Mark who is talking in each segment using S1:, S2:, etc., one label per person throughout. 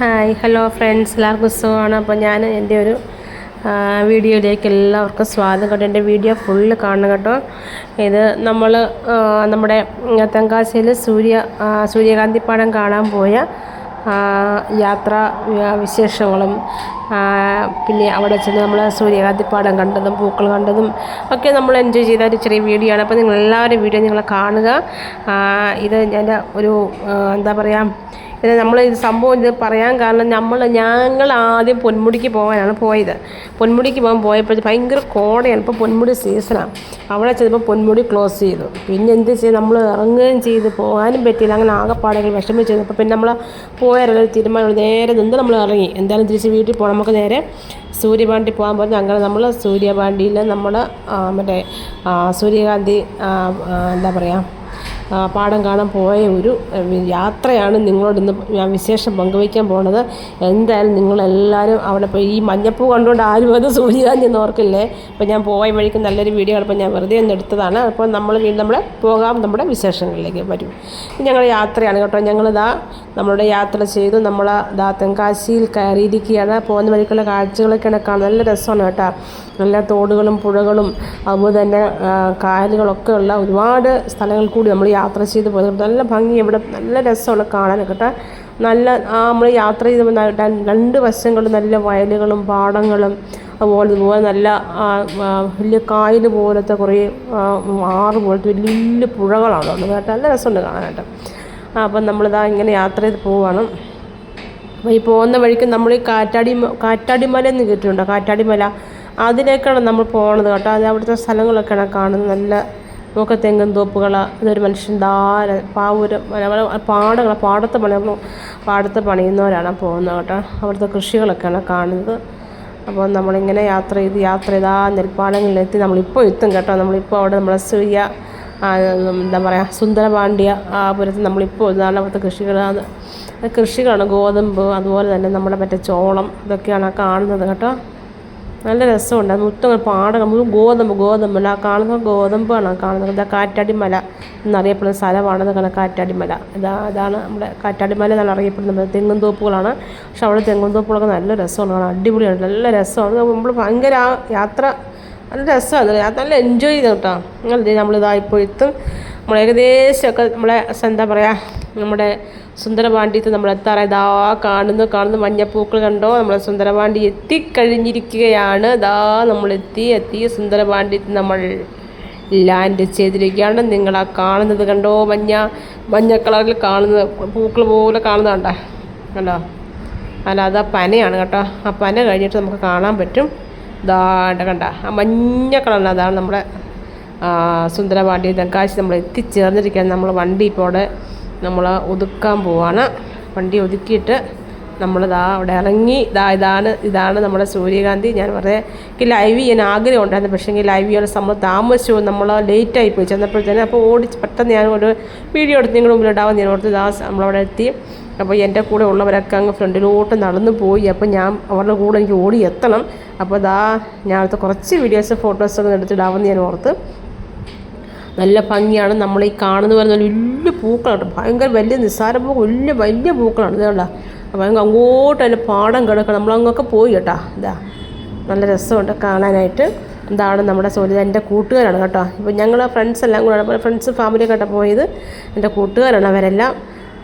S1: Hi hello friends. എല്ലാവർക്കും സുഖമാണ്. അപ്പോൾ ഞാൻ എന്റെ ഒരു വീഡിയോയിലേക്ക് എല്ലാവർക്കും സ്വാഗതം കേട്ടോ. എന്റെ വീഡിയോ ഫുള്ള് കാണണം കേട്ടോ. ഇത് നമ്മൾ നമ്മുടെ തെങ്കാശിയിൽ സൂര്യ സൂര്യകാന്തി പാടം കാണാൻ പോയ യാത്രാ വിശേഷങ്ങളും പിന്നെ അവിടെ ചെന്ന് നമ്മൾ സൂര്യകാന്തിപ്പാടം കണ്ടതും പൂക്കൾ കണ്ടതും ഒക്കെ നമ്മൾ എൻജോയ് ചെയ്ത ഒരു ചെറിയ വീഡിയോ ആണ്. അപ്പോൾ നിങ്ങൾ എല്ലാവരും വീഡിയോ നിങ്ങൾ കാണുക. ഇത് ഞാൻ ഒരു എന്താ പറയുക ഇത് നമ്മൾ ഇത് സംഭവം ഇത് പറയാൻ കാരണം നമ്മൾ ഞങ്ങൾ ആദ്യം പൊന്മുടിക്ക് പോകാനാണ് പോയത്. പൊന്മുടിക്ക് പോകാൻ പോയപ്പോഴത്തെ ഭയങ്കര കോടയാണ്. ഇപ്പോൾ പൊന്മുടി സീസണാണ് അവിടെ ചെന്നപ്പോൾ പൊന്മുടി ക്ലോസ് ചെയ്തു. പിന്നെ എന്ത് ചെയ്ത്? നമ്മൾ ഇറങ്ങുകയും ചെയ്ത്. പോകാനും പറ്റിയില്ല. അങ്ങനെ ആകെപ്പാടുകൾ ചെയ്തു അപ്പോൾ പിന്നെ നമ്മൾ പോയാലുള്ള തീരുമാനം നേരെ നിന്ന് നമ്മൾ ഇറങ്ങി. എന്തായാലും തിരിച്ച് വീട്ടിൽ പോകാം നമുക്ക് നേരെ സൂര്യപാണ്ടി പോകാൻ പറഞ്ഞ്. അങ്ങനെ നമ്മൾ സൂര്യപാണ്ടിയിൽ നമ്മൾ മറ്റേ സൂര്യകാന്തി എന്താ പറയുക പാടം കാണാൻ പോയ ഒരു യാത്രയാണ് നിങ്ങളോട് ഇന്ന് ഞാൻ വിശേഷം പങ്കുവയ്ക്കാൻ പോണത്. എന്തായാലും നിങ്ങളെല്ലാവരും അവിടെ പോയി ഈ മഞ്ഞപ്പൂ കണ്ടുകൊണ്ട് ആരും അത് സൂര്യകാന്തി ഓർക്കില്ലേ? അപ്പോൾ ഞാൻ പോയ വഴിക്ക് നല്ലൊരു വീഡിയോ കണ്ടപ്പോൾ ഞാൻ വെറുതെ ഒന്ന് എടുത്തതാണ്. അപ്പോൾ നമ്മൾ വീണ്ടും നമ്മൾ പോകാം നമ്മുടെ വിശേഷങ്ങളിലേക്ക് വരും. ഞങ്ങൾ യാത്രയാണ് കേട്ടോ. ഞങ്ങളിതാ നമ്മളുടെ യാത്ര ചെയ്തു. നമ്മൾ ദാ തെങ്കാശിയിൽ കയറിയിരിക്കുകയാണ്. പോകുന്ന വഴിക്കുള്ള കാഴ്ചകളൊക്കെയാണ് കാണുന്നത്. നല്ല രസമാണ് കേട്ടോ. നല്ല തോടുകളും പുഴകളും അതുപോലെ തന്നെ കായലുകളൊക്കെ ഉള്ള ഒരുപാട് സ്ഥലങ്ങൾ കൂടി നമ്മൾ യാത്ര ചെയ്ത് പോയത് നല്ല ഭംഗി ഇവിടെ നല്ല രസമുള്ള കാണാനൊക്കെ കേട്ടോ. നല്ല നമ്മൾ യാത്ര ചെയ്ത് രണ്ട് വശങ്ങളും നല്ല വയലുകളും പാടങ്ങളും അതുപോലെ ഇതുപോലെ നല്ല വലിയ കായൽ പോലത്തെ കുറേ ആറ് പോലത്തെ വലിയ വലിയ പുഴകളാണ് ഉള്ളത് കേട്ടോ. നല്ല രസമുണ്ട് കാണാനായിട്ട്. അപ്പം നമ്മളിതാ ഇങ്ങനെ യാത്ര ചെയ്ത് പോവുകയാണ് അപ്പോൾ ഈ പോകുന്ന വഴിക്ക് നമ്മൾ ഈ കാറ്റാടി കാറ്റാടിമല എന്ന് കേട്ടിട്ടുണ്ടോ കാറ്റാടിമല അതിലേക്കാണ് നമ്മൾ പോകണത് കേട്ടോ. അത് അവിടുത്തെ സ്ഥലങ്ങളൊക്കെയാണ് കാണുന്നത്. നല്ല നമുക്ക് തെങ്ങും തോപ്പുകൾ ഇതൊരു മനുഷ്യൻ ധാര പാവൂരം പാടങ്ങൾ പാടത്ത് പണി പാടത്ത് പണിയുന്നവരാണ് പോകുന്നത് കേട്ടോ. അവിടുത്തെ കൃഷികളൊക്കെയാണ് കാണുന്നത്. അപ്പോൾ നമ്മളിങ്ങനെ യാത്ര ചെയ്ത് യാത്ര ചെയ്ത് ആ നെൽപ്പാടങ്ങളിലെത്തി നമ്മളിപ്പോൾ എത്തും കേട്ടോ. നമ്മളിപ്പോൾ അവിടെ നമ്മളെ സൂര്യ എന്താ പറയുക സുന്ദരപാണ്ഡ്യ ആ പുരത്ത് നമ്മളിപ്പോൾ ഇതാണ് അവിടുത്തെ കൃഷികൾ. കൃഷികളാണ് ഗോതമ്പ് അതുപോലെ തന്നെ നമ്മുടെ മറ്റേ ചോളം ഇതൊക്കെയാണ് കാണുന്നത് കേട്ടോ. നല്ല രസമുണ്ട്. അത് പാടങ്ങൾ പാടം മുഴുവൻ ഗോതമ്പ് ഗോതമ്പ് ആ കാണുന്ന ഗോതമ്പാണ് കാണുന്നത് ഇതാ കാറ്റാടിമല എന്നറിയപ്പെടുന്ന സ്ഥലമാണെന്ന് കാണാൻ കാറ്റാടിമല. ഇതാ അതാണ് നമ്മുടെ കാറ്റാടിമല എന്നാണ് അറിയപ്പെടുന്നത്. തെങ്ങും തോപ്പുകളാണ്. പക്ഷെ അവിടെ തെങ്ങും തോപ്പുകളൊക്കെ നല്ല രസമാണ് കാണാൻ. അടിപൊളിയാണ് നല്ല രസമാണ്. നമ്മൾ ഭയങ്കര ആ യാത്ര നല്ല രസമാണ്. നല്ല എൻജോയ് ചെയ്തു കേട്ടോ. നമ്മളിതാ ഇപ്പോഴത്തും നമ്മൾ ഏകദേശമൊക്കെ നമ്മളെ എന്താ പറയുക നമ്മുടെ സുന്ദരപാണ്ഡ്യത്ത് നമ്മൾ എത്താറായി. ഇതാ കാണുന്നു കാണുന്നു. മഞ്ഞപ്പൂക്കൾ കണ്ടോ? നമ്മുടെ സുന്ദരപാണ്ഡി എത്തിക്കഴിഞ്ഞിരിക്കുകയാണ്. ദാ നമ്മൾ എത്തി. എത്തി സുന്ദരപാണ്ഡ്യത്ത് നമ്മൾ ലാൻഡ് ചെയ്തിരിക്കുകയാണ്. നിങ്ങൾ ആ കാണുന്നത് കണ്ടോ? മഞ്ഞ മഞ്ഞ കളറിൽ കാണുന്നത് പൂക്കൾ പോലെ കാണുന്നത് കണ്ടോ? അല്ല അത് ആ പനയാണ് കേട്ടോ. ആ പന കഴിഞ്ഞിട്ട് നമുക്ക് കാണാൻ പറ്റും. ഇതാണ്ട് കണ്ട ആ മഞ്ഞ കളറിൽ അതാണ് നമ്മുടെ സുന്ദരപാണ്ഡ്യ തെങ്കാശി നമ്മൾ എത്തിച്ചേർന്നിരിക്കുകയാണ്. നമ്മൾ വണ്ടി ഇപ്പോൾ അവിടെ നമ്മൾ ഒതുക്കാൻ പോവാണ്. വണ്ടി ഒതുക്കിയിട്ട് നമ്മൾ ദാ അവിടെ ഇറങ്ങി ഇതാ ഇതാണ് ഇതാണ് നമ്മുടെ സൂര്യകാന്തി. ഞാൻ പറയാം എനിക്ക് ലൈവ് ചെയ്യാൻ ആഗ്രഹം ഉണ്ടായിരുന്നു. പക്ഷേ എങ്കിൽ ലൈവ് ചെയ്യാൻ നമ്മൾ താമസിച്ചു. നമ്മൾ ലേറ്റായി പോയി. ചെന്നപ്പോഴത്തേനും അപ്പോൾ ഓടിച്ച് പെട്ടെന്ന് ഞാൻ ഒരു വീഡിയോ എടുത്ത് നിങ്ങളുടെ മുമ്പിൽ ഉണ്ടാവും ഞാൻ ഓർത്ത് ദാ നമ്മളവിടെ എത്തി. അപ്പോൾ എന്റെ കൂടെ ഉള്ളവരൊക്കെ അങ്ങ് ഫ്രണ്ടിലോട്ട് നടന്നു പോയി. അപ്പോൾ ഞാൻ അവരുടെ കൂടെ എനിക്ക് ഓടി എത്തണം. അപ്പോൾ ദാ ഞാൻ അടുത്ത് കുറച്ച് വീഡിയോസ് ഫോട്ടോസൊക്കെ എടുത്തിടാമെന്ന് ഞാൻ ഓർത്ത്. നല്ല ഭംഗിയാണ്. നമ്മൾ ഈ കാണുന്ന പോലെ നല്ല വലിയ പൂക്കളാണ്. ഭയങ്കര വലിയ നിസ്സാര പൂ വലിയ വലിയ പൂക്കളാണ്. ഇതുകൊണ്ടാ അപ്പോൾ അങ്ങ് അങ്ങോട്ട് അതിന്റെ പാടം കിടക്കണം. നമ്മളങ്ങൊക്കെ പോയി കേട്ടോ. ഇതാ. നല്ല രസമുണ്ട് കാണാനായിട്ട്. എന്താണ് നമ്മുടെ സോലിത എന്റെ കൂട്ടുകാരാണ് കേട്ടോ. ഇപ്പോൾ ഞങ്ങൾ ഫ്രണ്ട്സ് എല്ലാം കൂടെ ഫ്രണ്ട്സ് ഫാമിലി കേട്ടോ പോയത്. എന്റെ കൂട്ടുകാരാണ് അവരെല്ലാം.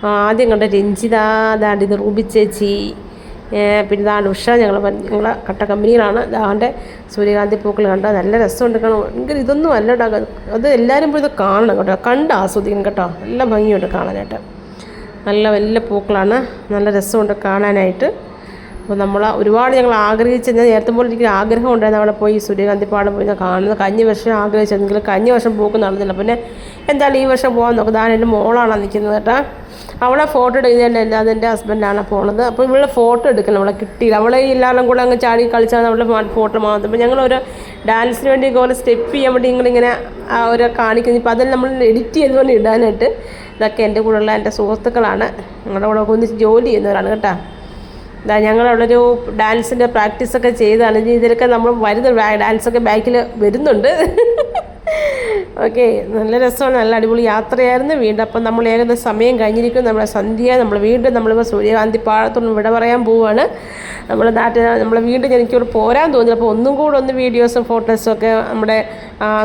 S1: ആദ്യം കണ്ട രഞ്ജിത അതാണ്ട് ഇത് റൂബി ചേച്ചി. പിന്നെ ദാണ്ട് ഉഷ ഞങ്ങൾ ഞങ്ങളെ കട്ട കമ്പനിയിലാണ്. ദാഹന്റെ സൂര്യകാന്തി പൂക്കൾ കണ്ട? നല്ല രസമുണ്ട് കാണാൻ. ഭയങ്കര ഇതൊന്നും അല്ല കേട്ടോ. അത് എല്ലാവരും പോയി ഇത് കാണണം കേട്ടോ. കണ്ട് ആസ്വദിക്കണം കേട്ടോ. നല്ല ഭംഗിയുണ്ട് കാണാനായിട്ട്. നല്ല വലിയ പൂക്കളാണ്. നല്ല രസമുണ്ട് കാണാനായിട്ട്. അപ്പോൾ നമ്മൾ ഒരുപാട് ഞങ്ങൾ ആഗ്രഹിച്ച ഞാൻ നേരത്തെ പോലെ എനിക്ക് ആഗ്രഹം ഉണ്ടായിരുന്നു. അവിടെ പോയി സൂര്യകാന്തി പാടം പോയി ഞാൻ കാണുന്നത്. കഴിഞ്ഞ വർഷം ആഗ്രഹിച്ചെങ്കിൽ കഴിഞ്ഞ വർഷം പോക്ക് നടന്നില്ല. പിന്നെ എന്തായാലും ഈ വർഷം പോകാൻ നോക്കും. ഞാൻ എന്റെ മോളാണ് നിൽക്കുന്നത് കേട്ടോ. അവളെ ഫോട്ടോ എടുക്കുന്നതല്ല അല്ല അതെന്റെ ഹസ്ബൻഡാണ് പോണത്. അപ്പോൾ ഇവളെ ഫോട്ടോ എടുക്കണം അവളെ കിട്ടിയില്ല. അവളെ എല്ലാവരും കൂടെ അങ്ങ് ചാടി കളിച്ചാൽ അവളുടെ ഫോട്ടോ മാത്രം അപ്പോൾ ഞങ്ങളൊരു ഡാൻസിന് വേണ്ടി ഓരോ സ്റ്റെപ്പ് ചെയ്യാൻ വേണ്ടി ആ ഒരു കാണിക്കുന്നു. ഇപ്പോൾ അതെല്ലാം നമ്മൾ എഡിറ്റ് ചെയ്തുകൊണ്ട് ഇടാനായിട്ട് ഇതൊക്കെ എന്റെ കൂടെയുള്ള എന്റെ സുഹൃത്തുക്കളാണ്. ഞങ്ങളുടെ കൂടെ ഒന്നിച്ച് ജോലി ചെയ്യുന്നവരാണ് കേട്ടോ. ഇതാ ഞങ്ങളവിടെ ഒരു ഡാൻസിന്റെ പ്രാക്ടീസൊക്കെ ചെയ്താണ്. ഇനി ഇതിലൊക്കെ നമ്മൾ വരുന്ന ഡാൻസൊക്കെ ബാക്കിൽ വരുന്നുണ്ട്. ഓക്കെ നല്ല രസമാണ് നല്ല അടിപൊളി യാത്രയായിരുന്നു വീണ്ടും. അപ്പം നമ്മൾ ഏകദേശം സമയം കഴിഞ്ഞിരിക്കും നമ്മുടെ സന്ധ്യ നമ്മൾ വീണ്ടും നമ്മളിപ്പോൾ സൂര്യകാന്തി പാടത്തോളം വിട പറയാൻ പോവുകയാണ് നമ്മൾ നാട്ടിൽ നമ്മൾ വീണ്ടും എനിക്കിവിടെ പോരാൻ തോന്നി അപ്പോൾ ഒന്നും കൂടെ ഒന്ന് വീഡിയോസും ഫോട്ടോസും ഒക്കെ നമ്മുടെ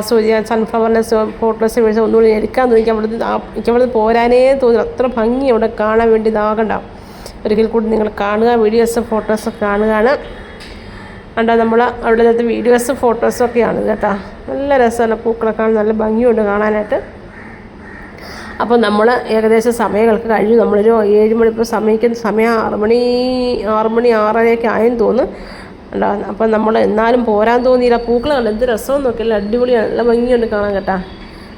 S1: സൂര്യ സൺഫ്ലവറിന്റെ ഫോട്ടോസ് വീഴ്ച ഒന്നുകൂടി എടുക്കാൻ തോന്നി. എനിക്ക് അവിടുന്ന് ആ- എനിക്ക് പോരാനേ തോന്നുന്നു അത്ര ഭംഗി അവിടെ കാണാൻ വേണ്ടി ഇതാകണ്ട. ഒരിക്കൽ കൂടി നിങ്ങൾ കാണുക വീഡിയോസും ഫോട്ടോസും കാണുകയാണ്. കണ്ടോ നമ്മൾ അവിടെ നിന്നത്തെ വീഡിയോസും ഫോട്ടോസും ഒക്കെയാണ് കേട്ടോ. നല്ല രസമാണ് പൂക്കളൊക്കെ നല്ല ഭംഗിയുണ്ട് കാണാനായിട്ട്. അപ്പോൾ നമ്മൾ ഏകദേശം സമയങ്ങൾക്ക് കഴിഞ്ഞു. നമ്മളൊരു ഏഴ് മണി ഇപ്പോൾ സമയിക്കുന്ന സമയം ആറ് മണി ആറ് മണി ആറരയൊക്കെ ആയെന്ന് തോന്നുന്നു. ഉണ്ടോ അപ്പം നമ്മൾ എന്നാലും പോരാൻ തോന്നിയില്ല. പൂക്കൾ കണ്ട് എന്ത് രസമെന്ന് നോക്കിയില്ല അടിപൊളിയാണ് നല്ല ഭംഗിയുണ്ട് കാണാൻ കേട്ടാ.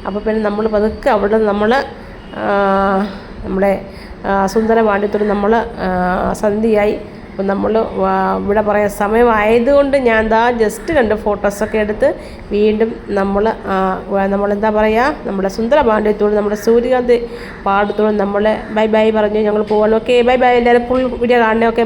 S1: അപ്പോൾ പിന്നെ നമ്മൾ പതുക്കെ അവിടെ നമ്മൾ നമ്മുടെ ആ, സുന്ദര പാണ്ഡ്യത്തോട് നമ്മൾ സന്ധിയായി. നമ്മൾ ഇവിടെ പറയാൻ സമയമായതുകൊണ്ട് ഞാൻ എന്താ ജസ്റ്റ് രണ്ട് ഫോട്ടോസൊക്കെ എടുത്ത് വീണ്ടും നമ്മൾ നമ്മളെന്താ പറയുക നമ്മുടെ സുന്ദര പാണ്ഡ്യത്തോട് നമ്മുടെ സൂര്യകാന്ത് പാടത്തോട് നമ്മൾ ബൈ ബൈ പറഞ്ഞു ഞങ്ങൾ പോകണം ഓക്കെ ബൈ ബൈ എല്ലാവരും ഫുൾ വീഡിയോ കാണണേ. ഓക്കെ